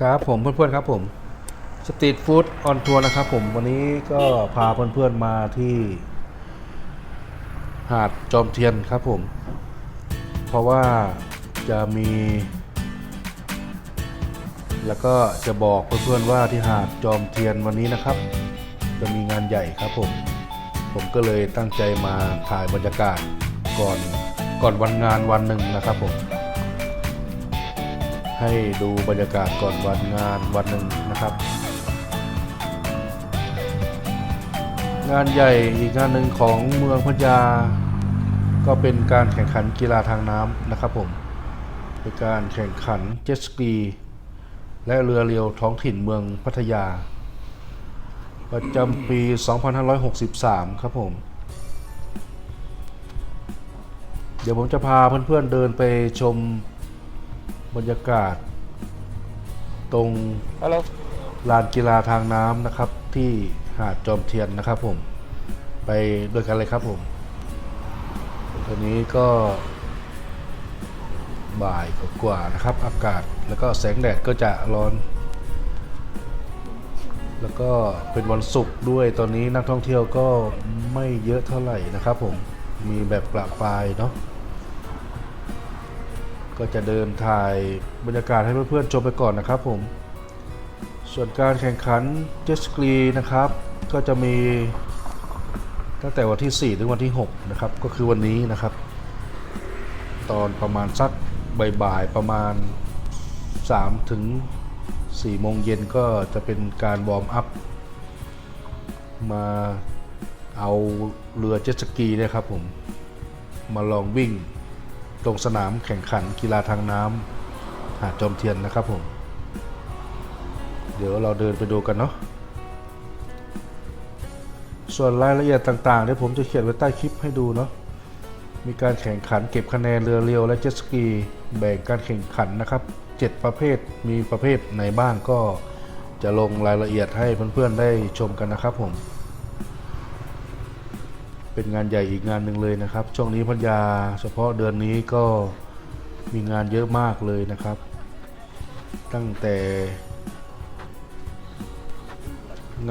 ครับผมเพื่อนๆครับผมสตรีทฟู้ดออนทัวร์นะครับผมวันนี้ก็พาเพื่อนๆมาที่ หาดจอมเทียนครับผม เพราะว่าจะมี แล้วก็จะบอกเพื่อนๆว่าที่หาดจอมเทียนวันนี้นะครับ จะมีงานใหญ่ครับผม ผมก็เลยตั้งใจมาถ่ายบรรยากาศก่อนก่อนวันงานวันหนึ่งนะครับผม ให้ดูบรรยากาศก่อนวันงานวันหนึ่งนะครับ งานใหญ่อีกงานหนึ่งของเมืองพัทยา ก็เป็นการแข่งขันกีฬาทางน้ำนะครับผมเป็นการแข่งขันเจ็ตสกีและเรือเรียวท้องถิ่นเมืองพัทยา ประจำปี 2563 ครับผม เดี๋ยวผมจะพาเพื่อนๆเดินไปชม บรรยากาศ ตรงฮัลโหลลานกีฬาทางน้ำนะครับ ที่หาดจอมเทียนนะครับผมไปด้วยกันเลยครับผมตอนนี้ก็บ่ายกว่าๆนะครับ อากาศแล้วก็แสงแดดก็จะร้อน แล้วก็เป็นวันศุกร์ด้วยตอนนี้นักท่องเที่ยวก็ไม่เยอะเท่าไหร่นะครับผมมีแบบประปรายเนาะ ก็จะเดินถ่ายบรรยากาศให้เพื่อนๆชมไปก่อนนะครับผม ส่วนการแข่งขันเจ็ตสกีนะครับ ก็จะมีตั้งแต่วันที่ 4 ถึงวันที่ 6 นะครับ ก็คือวันนี้นะครับ ตอนประมาณสักบ่ายๆประมาณ 3 ถึง 4 โมงเย็นก็จะเป็นการวอร์มอัพ มาเอาเรือเจ็ตสกีนะครับผม มาลองวิ่ง ตรงสนามแข่งขันกีฬาทางน้ำหาดจอมเทียนนะครับผม เดี๋ยวเราเดินไปดูกันเนาะส่วนรายละเอียดต่างๆเดี๋ยวผมจะเขียนไว้ใต้คลิปให้ดูเนาะมีการแข่งขันเก็บคะแนนเรือเรียวและเจ็ตสกีแบ่งการแข่งขันนะครับ 7 ประเภทมีประเภทไหนบ้างก็จะลงรายละเอียดให้เพื่อนๆได้ชมกันนะครับผม เป็นงานใหญ่อีกงานหนึ่งเลยนะครับ ช่วงนี้พัทยาเฉพาะเดือนนี้ก็มีงานเยอะมากเลยนะครับ ตั้งแต่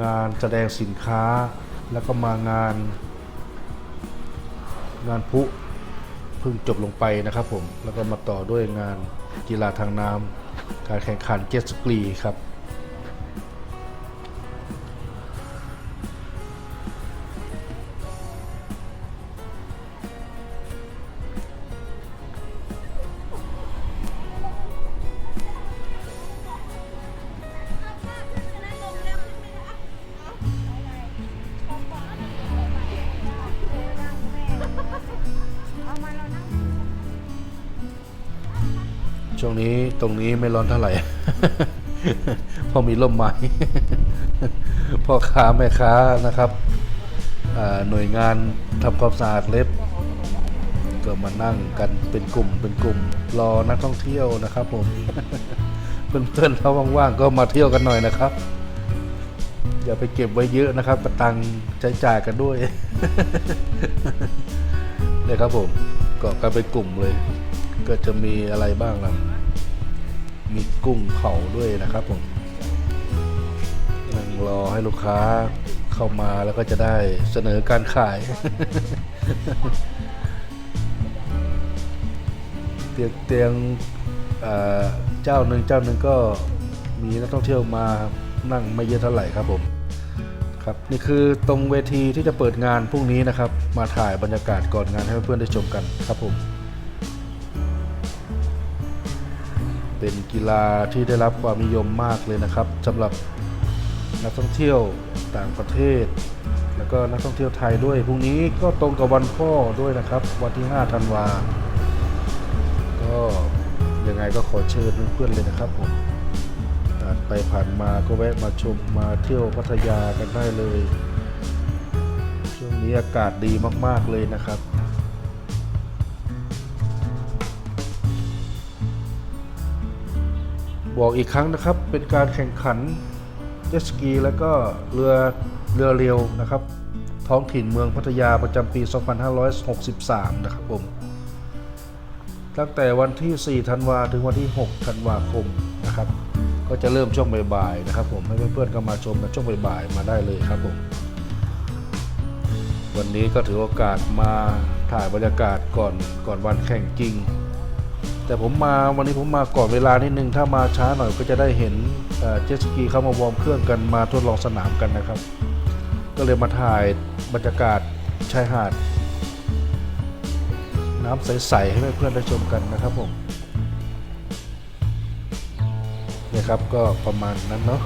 งานแสดงสินค้าแล้วก็มางาน งานพุเพิ่งจบลงไปนะครับผม แล้วก็มาต่อด้วยงานกีฬาทางน้ำการแข่งขันเจ็ตสกีครับ ช่วงนี้ตรงนี้ไม่ร้อนเท่าไหร่พอมีร่มไม้พ่อค้าแม่ค้านะครับหน่วยงานทำความสะอาดเล็บก็มานั่งกันเป็นกลุ่มเป็นกลุ่มรอนักท่องเที่ยวนะครับ ผม เพื่อนๆถ้าว่างๆก็มาเที่ยวกันหน่อยนะครับ อย่าไปเก็บไว้เยอะนะครับประตังใช้จ่ายกันด้วยเลยครับผมกาะกันเป็นกลุ่มเลย ก็จะมีอะไรบ้างล่ะ มีกุ้งเผาด้วยนะครับผมนั่งรอให้ลูกค้าเข้ามาแล้วก็จะได้เสนอการขาย เตียงเตียงเจ้าหนึ่งเจ้าหนึ่งก็มีนักท่องเที่ยวมานั่งไม่เยอะเท่าไหร่ครับผมครับนี่คือตรงเวทีที่จะเปิดงานพรุ่งนี้นะครับ มาถ่ายบรรยากาศก่อนงานให้เพื่อนๆได้ชมกันครับผม เป็นกีฬาที่ได้รับความนิยมมากเลยนะครับสำหรับนักท่องเที่ยวต่างประเทศ แล้วก็นักท่องเที่ยวไทยด้วยพรุ่งนี้ก็ตรงกับวันพ่อด้วยนะครับ วันที่ 5 ธันวา ก็ยังไงก็ขอเชิญเพื่อนๆเลยนะครับผมผ่านไปผ่านมาก็แวะมาชมมาเที่ยวพัทยากันได้เลย ช่วงนี้อากาศดีมากๆเลยนะครับ บอกอีกครั้งนะครับ เป็นการแข่งขันเจสกี แล้วก็เรือเรือเร็วนะครับ ท้องถิ่นเมืองพัทยาประจำปี 2563 นะครับผม ตั้งแต่วันที่ 4 ธันวาถึงวันที่ 6 ธันวาคมนะครับ ก็จะเริ่มช่วงบ่ายๆนะครับผม ให้เพื่อนๆก็มาชมกันช่วงบ่ายๆมาได้เลยครับผม วันนี้ก็ถือโอกาสมาถ่ายบรรยากาศก่อนก่อนวันแข่งจริง แต่ผมมาวันนี้ผมมาก่อนเวลานิดนึง ถ้ามาช้าหน่อยก็จะได้เห็นเจ็ตสกีเข้ามาวอร์มเครื่องกันมาทดลองสนามกันนะครับ ก็เลยมาถ่ายบรรยากาศชายหาด น้ำใส ๆ ให้เพื่อนๆได้ชมกันนะครับผมเนี่ยครับก็ประมาณนั้นเนาะ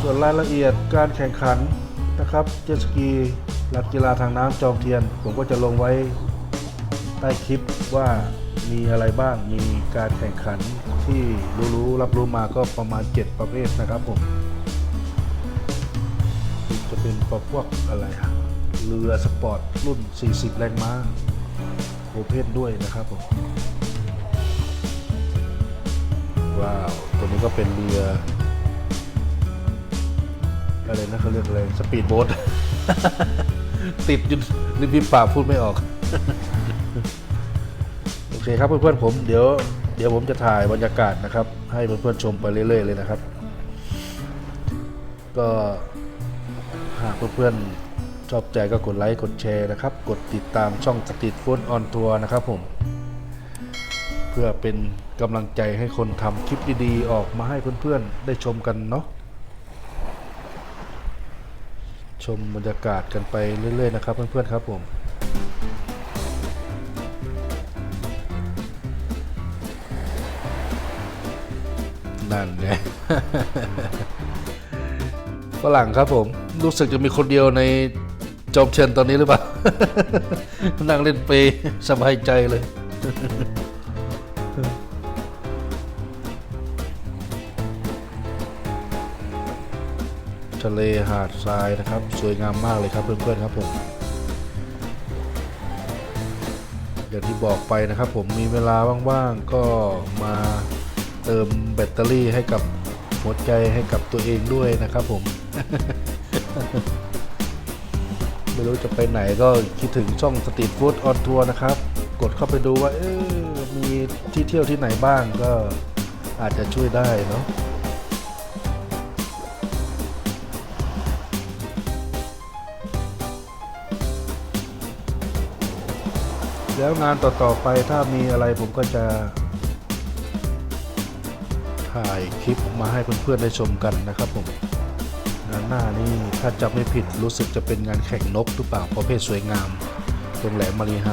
ส่วนรายละเอียดการแข่งขัน นะครับเจ็ตสกีหลักกีฬาทางน้ำจอมเทียน ผมก็จะลงไว้ใต้คลิปว่ามีอะไรบ้างมีการแข่งขันที่รู้ๆรับรู้มาก็ประมาณ 7 ประเภทนะครับผมจะเป็นประพวกอะไรอะเรือสปอร์ตรุ่น 40 แรงม้าโอเพนด้วยนะครับผมว้าวตัวนี้ก็เป็นเรือ อะไรนะเขาเรียกอะไรสปีดโบ๊ทติดอยุริมพิมพ์ปากพูดไม่ออก โอเคครับเพื่อนๆผมเดี๋ยวเดี๋ยวผมจะถ่ายบรรยากาศนะครับ ให้เพื่อนๆชมไปเรื่อยๆเลยนะครับ ก็หากเพื่อนๆชอบใจก็กดไลค์กดแชร์นะครับ กดติดตามช่องสตรีทฟู้ดออนทัวร์นะครับผม เพื่อเป็นกำลังใจให้คนทำคลิปดีๆ ออกมาให้เพื่อนๆได้ชมกันเนาะ ชมบรรยากาศกันไปเรื่อยๆนะครับเพื่อนๆครับผมนั่นไงฝรั่งครับผม รู้สึกจะมีคนเดียวในจอมเชนตอนนี้หรือเปล่า นั่งเล่นเปย์สบายใจเลย ทะเลหาดทรายนะครับ สวยงามมากเลยครับเพื่อนๆครับผมอย่างที่บอกไปนะครับ ผมมีเวลาว่างๆก็มาเติมแบตเตอรี่ให้กับหัวใจให้กับตัวเองด้วยนะครับผม ไม่รู้จะไปไหนก็คิดถึงช่องสตรีทฟู้ดออนทัวร์นะครับ กดเข้าไปดูว่าเอ๊ะมีที่เที่ยวที่ไหนบ้างก็อาจจะช่วยได้เนาะ แล้วงานต่อๆไปถ้ามีอะไรผมก็จะ ถ่ายคลิปมาให้เพื่อนๆได้ชมกันนะครับผม งานหน้านี่ถ้าจำไม่ผิดรู้สึกจะเป็นงานแข่งนกหรือเปล่าประเภทสวยงาม ตรงแหลมมารีไฮ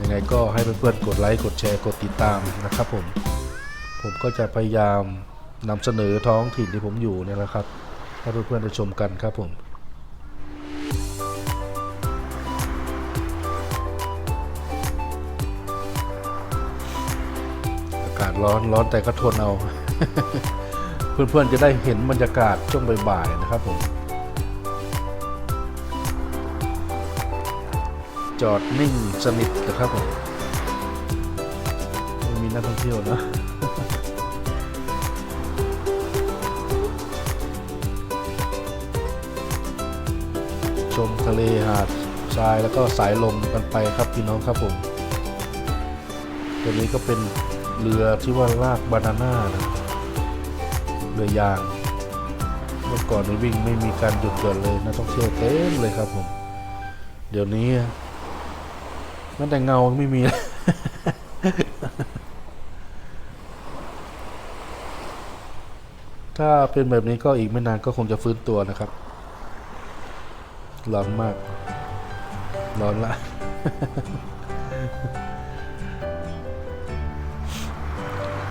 ยังไงก็ให้เพื่อนๆกดไลค์กดแชร์กดติดตามนะครับผม ผมก็จะพยายามนำเสนอท้องถิ่นที่ผมอยู่เนี่ยแหละครับให้เพื่อนๆได้ชมกันครับผมากร้อนร้อนแต่ก็ทนเอา เพื่อนๆจะได้เห็นบรรยากาศช่วงบ่ายๆนะครับผม จอดนิ่งสนิทนะครับผมไม่มีนักท่องเที่ยวนะชมทะเลหาดทรายแล้วก็สายลมกันไปครับพี่น้องครับผม ตัวนี้ก็เป็น เรือที่ว่าลากบานาน่านะเรือยาง เมื่อก่อนนี้วิ่งไม่มีการหยุดหย่อนเลยนักท่องเที่ยวเต็มเลยครับผม เดี๋ยวนี้แม้แต่เงาไม่มีถ้าเป็นแบบนี้ก็อีกไม่นานก็คงจะฟื้นตัวนะครับ ร้อนมาก ร้อนละ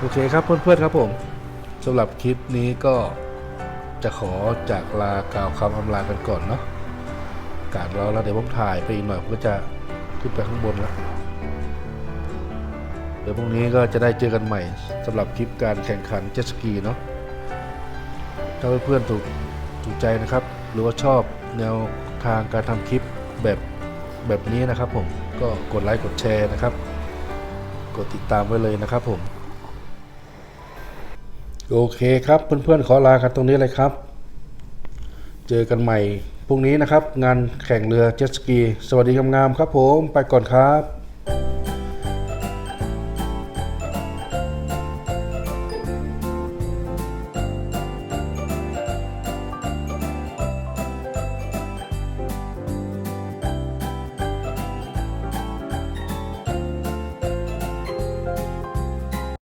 โอเคครับเพื่อนๆครับผมสำหรับคลิปนี้ก็จะขอจากลากล่าวคำอำลากันก่อนเนาะอาการ้อนแล้วเดี๋ยวผมถ่ายไปอีกหน่อยผมก็จะขึ้นไปข้างบนแล้วเดี๋ยวพรุ่งนี้ก็จะได้เจอกันใหม่สำหรับคลิปการแข่งขันเจ็ตสกีเนาะถ้าเพื่อนๆถูกถูกใจนะครับ หรือว่าชอบแนวทางการทำคลิปแบบแบบนี้นะครับผมก็กดไลค์กดแชร์นะครับ กดติดตามไว้เลยนะครับผม โอเคครับเพื่อนๆขอลากันตรงนี้เลยครับ เจอกันใหม่พรุ่งนี้นะครับ งานแข่งเรือเจ็ตสกี สวัสดีงามๆครับผม ไปก่อนครับ